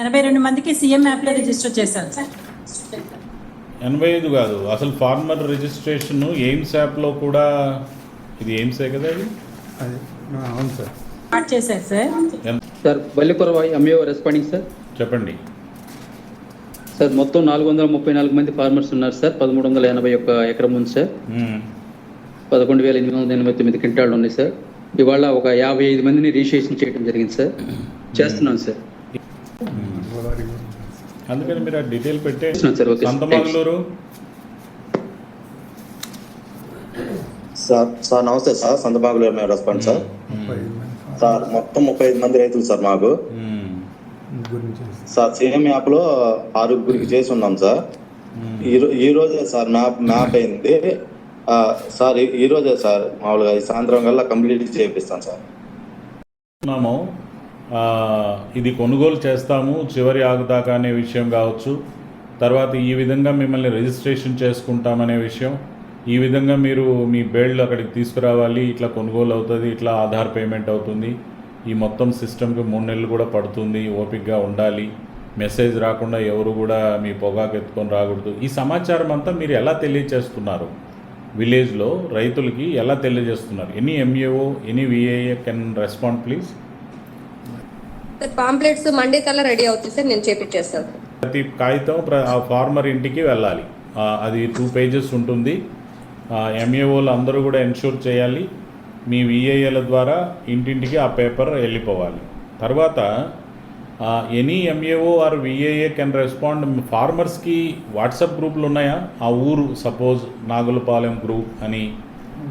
ఎనభై రెండు మందికి సీఎం యాప్లో రిజిస్టర్ చేశారు సార్. ఎనభై ఐదు కాదు. అసలు ఫార్మర్ రిజిస్ట్రేషన్ ఎయిమ్స్ యాప్లో కూడా ఇది ఎయిమ్సే కదా ఇది అది. అవును సార్. స్టార్ట్ చేశారు సార్. ఎంత- sir Ballipuravai MAO responding sir? చెప్పండి. సార్ మొత్తం నాలుగు వందల ముప్పై నాలుగు మంది ఫార్మర్స్ ఉన్నారు సార్. పదమూడు వందల ఎనభై ఒక్క ఎకరం ఉంది సార్. పదకొండు వేల ఎనిమిది వందల ఎనభై తొమ్మిది క్వింటాళ్ళు ఉన్నాయి సార్. ఇవాళ ఒక యాభై ఐదు మందిని రిజిస్ట్రేషన్ చేయడం జరిగింది సార్. చేస్తున్నాం సార్. అందుకని మీరు ఆ డీటెయిల్ పెట్టే. సంతమాగులూరు సార్ సార్ నమస్తే సార్. సంతబాగులో మేము రెస్పాండ్ సార్? సార్ మొత్తం ముప్పై ఐదు మంది రైతులు సార్ మాకు. సార్ సీఎం యాప్లో ఆరుగురికి చేసి ఉన్నాం సార్. ఈ రోజే సార్ మ్యాప్ మ్యాప్ అయింది. ఆ, సార్ ఈ- రోజే సార్ మామూలుగా ఈ సాయంత్రం కల్లా కంప్లీట్ చేపిస్తాను సార్. ఇది కొనుగోలు చేస్తాము చివరి ఆగుదాకా అనే విషయం కావచ్చు. తర్వాత ఈ విధంగా మిమ్మల్ని రిజిస్ట్రేషన్ చేసుకుంటామనే విషయం. ఈ విధంగా మీరు మీ బేళ్ళు అక్కడికి తీసుకురావాలి ఇట్లా కొనుగోలు అవుతుంది ఇట్లా ఆధార్ పేమెంట్ అవుతుంది. ఈ మొత్తం సిస్టమ్కి మూడు నెలలు కూడా పడుతుంది ఓపిక్గా ఉండాలి. మెసేజ్ రాకుండా ఎవరు కూడా మీ పొగాకు ఎత్తుకొని రాకూడదు. ఈ సమాచారం అంతా మీరు ఎలా తెలియచేస్తున్నారు విలేజ్లో రైతులకి ఎలా తెలియజేస్తున్నారు? Any MAO any VAA can respond please sir pamphlets Monday కల్లా రెడీ అవుతుంది సార్ నేను చేపించేస్తాను ప్రతి కాగితం ఆ ఫార్మర్ ఇంటికి వెళ్ళాలి. అది టూ పేజెస్ ఉంటుంది. ఎంఏఓలు అందరూ కూడా ఎన్షూర్ చేయాలి. మీ విఏఏల ద్వారా ఇంటింటికి ఆ పేపర్ వెళ్ళిపోవాలి. తర్వాత any MAO or VAA can respond ఫార్మర్స్కి WhatsApp గ్రూపులు ఉన్నాయా? ఆ ఊరు సపోజ్ నాగులపాలెం గ్రూప్ అని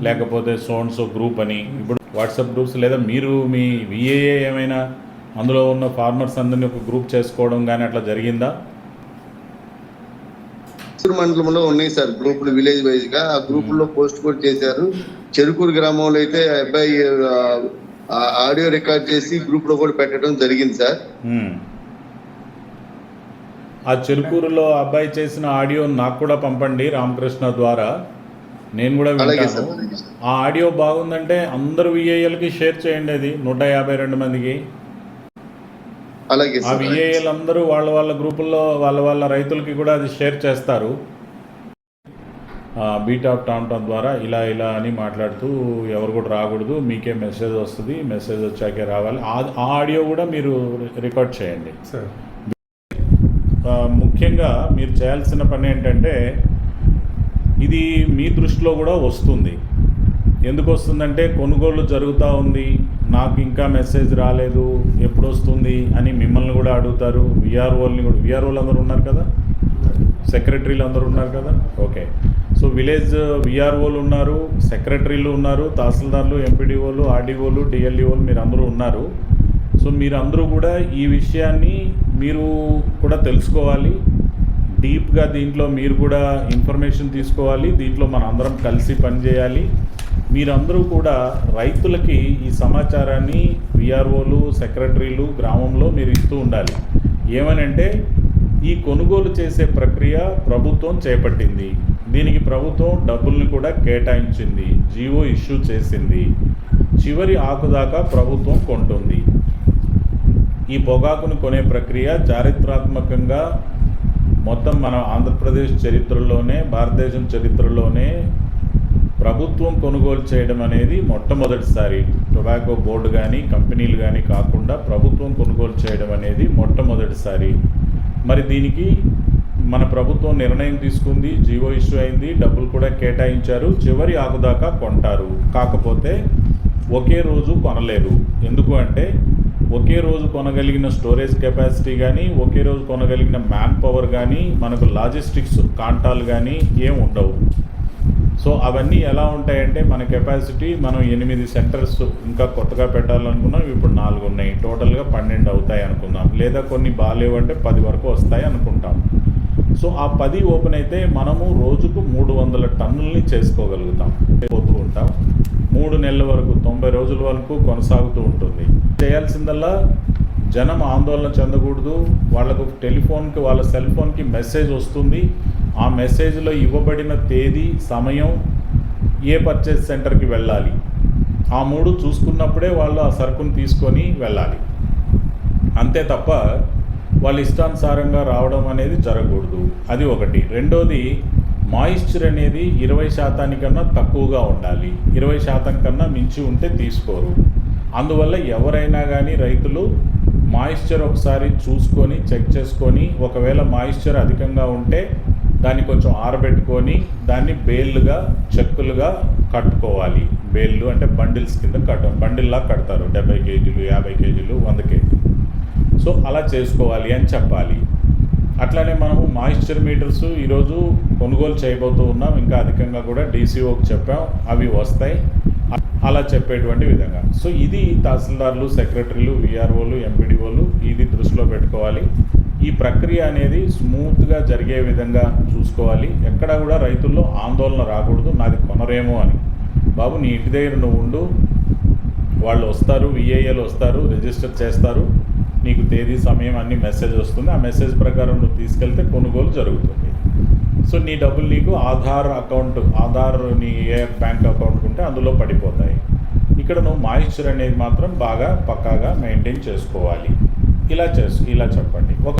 లేకపోతే సోన్సో గ్రూప్ అని. ఇప్పుడు వాట్సాప్ గ్రూప్స్ లేదా మీరు మీ విఏఏ ఏమైనా అందులో ఉన్న ఫార్మర్స్ అందరినీ ఒక గ్రూప్ చేసుకోవడం కానీ అట్లా జరిగిందా? మండలంలో ఉన్నాయి సార్ గ్రూపులు విలేజ్ వైజ్గా. ఆ గ్రూపుల్లో పోస్ట్ కూడా చేశారు. చెరుకూరు గ్రామంలో అయితే అబ్బాయి ఆడియో రికార్డ్ చేసి గ్రూప్లో కూడా పెట్టడం జరిగింది సార్. ఆ చెరుకూరులో అబ్బాయి చేసిన ఆడియో నాకు కూడా పంపండి రామకృష్ణ ద్వారా. నేను కూడా వింటాను. ఆ ఆడియో బాగుందంటే అందరు విఏఎల్కి షేర్ చేయండి అది. నూట యాభై రెండు మందికి. అలాగే ఆ విఏఎల్ అందరూ వాళ్ళ వాళ్ళ గ్రూపుల్లో వాళ్ళ వాళ్ళ రైతులకి కూడా అది షేర్ చేస్తారు. బీట్ ఆఫ్ టామ్ టామ్ ద్వారా ఇలా ఇలా అని మాట్లాడుతూ ఎవరు కూడా రాకూడదు మీకే మెసేజ్ వస్తుంది మెసేజ్ వచ్చాకే రావాలి. ఆ- ఆడియో కూడా మీరు రికార్డ్ చేయండి. సార్. ఆ, ముఖ్యంగా మీరు చేయాల్సిన పని ఏంటంటే ఇది మీ దృష్టిలో కూడా వస్తుంది. ఎందుకు వస్తుందంటే కొనుగోలు జరుగుతూ ఉంది. నాకు ఇంకా మెసేజ్ రాలేదు ఎప్పుడు వస్తుంది అని మిమ్మల్ని కూడా అడుగుతారు. విఆర్ఓల్ని కూడా విఆర్ఓలు అందరూ ఉన్నారు కదా? సెక్రటరీలు అందరూ ఉన్నారు కదా? ఓకే. సో విలేజ్ విఆర్ఓలు ఉన్నారు సెక్రటరీలు ఉన్నారు తహసీల్దార్లు ఎంపీడీఓలు ఆర్డీఓలు డిఎల్ఈఓలు మీరు అందరూ ఉన్నారు. సో మీరు అందరూ కూడా ఈ విషయాన్ని మీరు కూడా తెలుసుకోవాలి. డీప్గా దీంట్లో మీరు కూడా ఇన్ఫర్మేషన్ తీసుకోవాలి. దీంట్లో మన అందరం కలిసి పనిచేయాలి. మీరందరూ కూడా రైతులకి ఈ సమాచారాన్ని విఆర్ఓలు సెక్రటరీలు గ్రామంలో మీరు ఇస్తూ ఉండాలి. ఏమనంటే ఈ కొనుగోలు చేసే ప్రక్రియ ప్రభుత్వం చేపట్టింది. దీనికి ప్రభుత్వం డబ్బుల్ని కూడా కేటాయించింది. జీవో ఇష్యూ చేసింది. చివరి ఆకుదాకా ప్రభుత్వం కొంటుంది. ఈ పొగాకును కొనే ప్రక్రియ చారిత్రాత్మకంగా మొత్తం మన ఆంధ్రప్రదేశ్ చరిత్రలోనే భారతదేశం చరిత్రలోనే ప్రభుత్వం కొనుగోలు చేయడం అనేది మొట్టమొదటిసారి. టొబాకో బోర్డు కానీ కంపెనీలు కానీ కాకుండా ప్రభుత్వం కొనుగోలు చేయడం అనేది మొట్టమొదటిసారి. మరి దీనికి మన ప్రభుత్వం నిర్ణయం తీసుకుంది జీవో ఇష్యూ అయింది డబ్బులు కూడా కేటాయించారు చివరి ఆకుదాకా కొంటారు. కాకపోతే ఒకే రోజు కొనలేరు ఎందుకు అంటే ఒకే రోజు కొనగలిగిన స్టోరేజ్ కెపాసిటీ కానీ ఒకే రోజు కొనగలిగిన మ్యాన్ పవర్ కానీ మనకు లాజిస్టిక్స్ కాంటాలు కానీ ఏం ఉండవు. సో అవన్నీ ఎలా ఉంటాయంటే మన కెపాసిటీ మనం ఎనిమిది సెంటర్స్ ఇంకా కొత్తగా పెట్టాలనుకున్నాం ఇప్పుడు నాలుగు ఉన్నాయి. టోటల్గా పన్నెండు అవుతాయి అనుకుందాం. లేదా కొన్ని బాగాలేవంటే పది వరకు వస్తాయి అనుకుంటాం. సో ఆ పది ఓపెన్ అయితే మనము రోజుకు మూడు వందల టన్నుల్ని చేసుకోగలుగుతాం. పోతూ ఉంటాం. మూడు నెలల వరకు తొంభై రోజుల వరకు కొనసాగుతూ ఉంటుంది. చేయాల్సిందల్లా జనం ఆందోళన చెందకూడదు. వాళ్ళకు టెలిఫోన్కి వాళ్ళ సెల్ ఫోన్కి మెసేజ్ వస్తుంది. ఆ మెసేజ్లో ఇవ్వబడిన తేదీ సమయం ఏ పర్చేస్ సెంటర్కి వెళ్ళాలి? ఆ మూడు చూసుకున్నప్పుడే వాళ్ళు ఆ సరుకును తీసుకొని వెళ్ళాలి. అంతే తప్ప వాళ్ళ ఇష్టానుసారంగా రావడం అనేది జరగకూడదు. అది ఒకటి. రెండోది మాయిశ్చర్ అనేది ఇరవై శాతానికన్నా తక్కువగా ఉండాలి. ఇరవై శాతం కన్నా మించి ఉంటే తీసుకోరు. అందువల్ల ఎవరైనా కానీ రైతులు మాయిశ్చర్ ఒకసారి చూసుకొని చెక్ చేసుకొని ఒకవేళ మాయిశ్చర్ అధికంగా ఉంటే దాన్ని కొంచెం ఆరబెట్టుకొని దాన్ని బేళ్ళుగా చెక్కులుగా కట్టుకోవాలి. బేళ్ళు అంటే బండిల్స్ కింద కట్ట బండిల్లా కడతారు. డెబ్బై కేజీలు యాభై కేజీలు వంద కేజీలు. సో అలా చేసుకోవాలి అని చెప్పాలి. అట్లానే మనము మాయిశ్చర్ మీటర్స్ ఈరోజు కొనుగోలు చేయబోతూ ఉన్నాం. ఇంకా అధికంగా కూడా డీసీఓకి చెప్పాం. అవి వస్తాయి. అలా చెప్పేటువంటి విధంగా. సో ఇది తహసీల్దార్లు సెక్రటరీలు విఆర్ఓలు ఎంపీడీఓలు ఇది దృష్టిలో పెట్టుకోవాలి. ఈ ప్రక్రియ అనేది స్మూత్గా జరిగే విధంగా చూసుకోవాలి. ఎక్కడ కూడా రైతుల్లో ఆందోళన రాకూడదు. నాది కొనరేమో అని. బాబు నీ ఇంటి దగ్గర నువ్వు ఉండు. వాళ్ళు వస్తారు విఏఏలు వస్తారు రిజిస్టర్ చేస్తారు. నీకు తేదీ సమయం అన్ని మెసేజ్ వస్తుంది. ఆ మెసేజ్ ప్రకారం నువ్వు తీసుకెళ్తే కొనుగోలు జరుగుతుంది. సో నీ డబ్బులు నీకు ఆధార్ అకౌంట్ ఆధార్ నీ ఏ బ్యాంక్ అకౌంట్ ఉంటే అందులో పడిపోతాయి. ఇక్కడ నువ్వు మాయిశ్చర్ అనేది మాత్రం బాగా పక్కాగా మెయింటైన్ చేసుకోవాలి. ఇలా చేసు ఇలా చెప్పండి. ఒక